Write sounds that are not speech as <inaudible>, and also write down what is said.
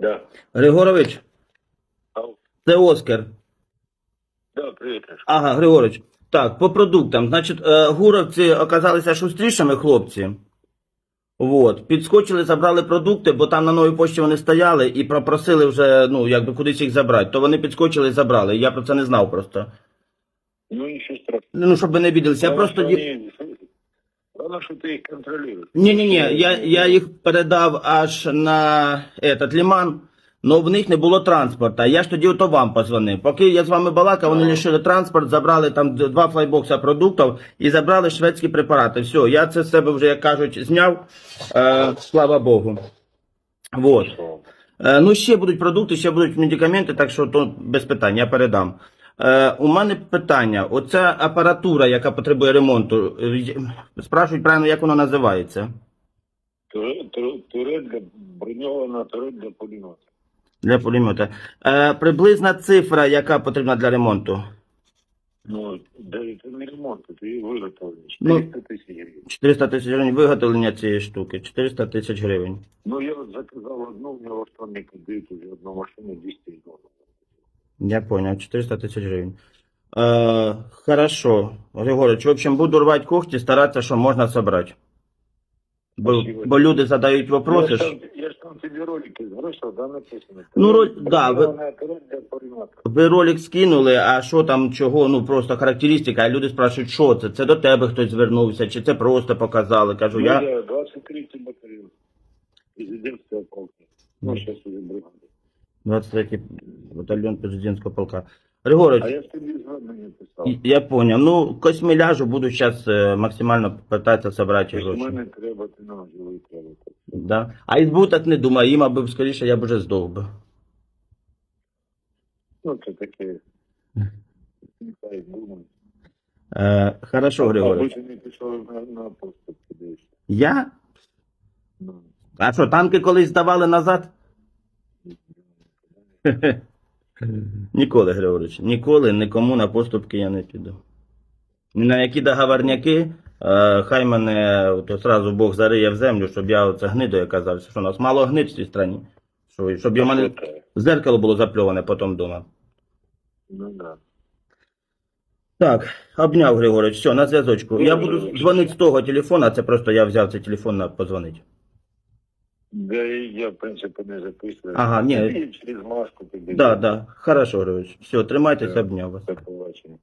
Да. Григорович, Ау. це Оскар. Да, привет, Леш. Ага, Григорович. Так, по продуктам. Значить, е, гуровці оказалися шустрішими хлопці. Вот. Підскочили, забрали продукти, бо там на новій пошті вони стояли і попросили вже, ну, якби кудись їх забрати. То вони підскочили і забрали. Я про це не знав просто. Ну, ничего страшного. Ну, щоб ви не бідалися. Я просто. что ді- они- Главное, что ты. Ні-ні-ні, я, я їх передав аж на этот, ліман, але в них не було транспорта. Я ж тоді ото вам позвонив. Поки я з вами балакав, вони лишили транспорт, забрали там два флайбокса продуктів і забрали шведські препарати. Все, я це з себе вже, як кажуть, зняв. Е, слава Богу. Вот. Е, ну, ще будуть продукти, ще будуть медикаменти, так що то без питань, я передам. Е, у мене питання: оця апаратура, яка потребує ремонту, е, й- спрашують правильно, як вона називається? Турель, турель, турель для броньована турель для пулемета. Для пулемета. Е, приблизна цифра, яка потрібна для ремонту? Ну, да это не ремонт, это и выготовление. Ну. 400 тысяч гривен. 400 тисяч гривень виготовлення цієї штуки. 400 тисяч гривень. Ну, я вот заказал одну, у меня во вторник дают уже одну машину 200 долларов. Я понял, 400 тисяч гривень. Е, хорошо. Григорич, в общем, буду рвати когті, старатися, що можна зібрати. Бо, Спасибо. бо люди задають вопроси. я, ж ж- там, я ж там тебе ролики сбросил, да, написано? Ну, роль- да, для пулемета. Ви ролик скинули, а що там, чого, ну просто характеристика, а люди спрашують, що це? Це до тебе хтось звернувся, чи це просто показали. Кажу, Ну, я. да, 23-й батальон. Президентского полка. Ну, Ну. сейчас уже бригада. 23 батальйон президентського полка. Григорович, А я ж тобі звернення писав. Я понял. Ну, косміляжу буду зараз максимально питатися зібрати Тобто гроші. мене треба, ти нам живий треба. Да. А ізбу так не думаю, їм аби скоріше я б вже здох би. Ну, це таке. Нехай думають. Е, хорошо, Григорович. Ти не пішов на, на поступки десь. Я? Ну, А що, танки колись здавали назад? <laughs> Ніколи, Григорович, ніколи нікому на поступки я не піду. Ні на які договорняки, е, хай мене то сразу Бог зариє в землю, щоб я оце гнидою казався, що у нас мало гнид в цій страні. Що, щоб у мене зеркало було запльоване потім вдома. Ну, да. Так, обняв Григорович, все, на зв'язочку. Я буду дзвонити з того телефона, це просто я взяв цей телефон на позвонити. Да, и я, в принципі, не записываю. Ага, ні. И через маску тобі. Да, да, хорошо, Григорович. Все, тримайтеся, обняв вас. До побачення.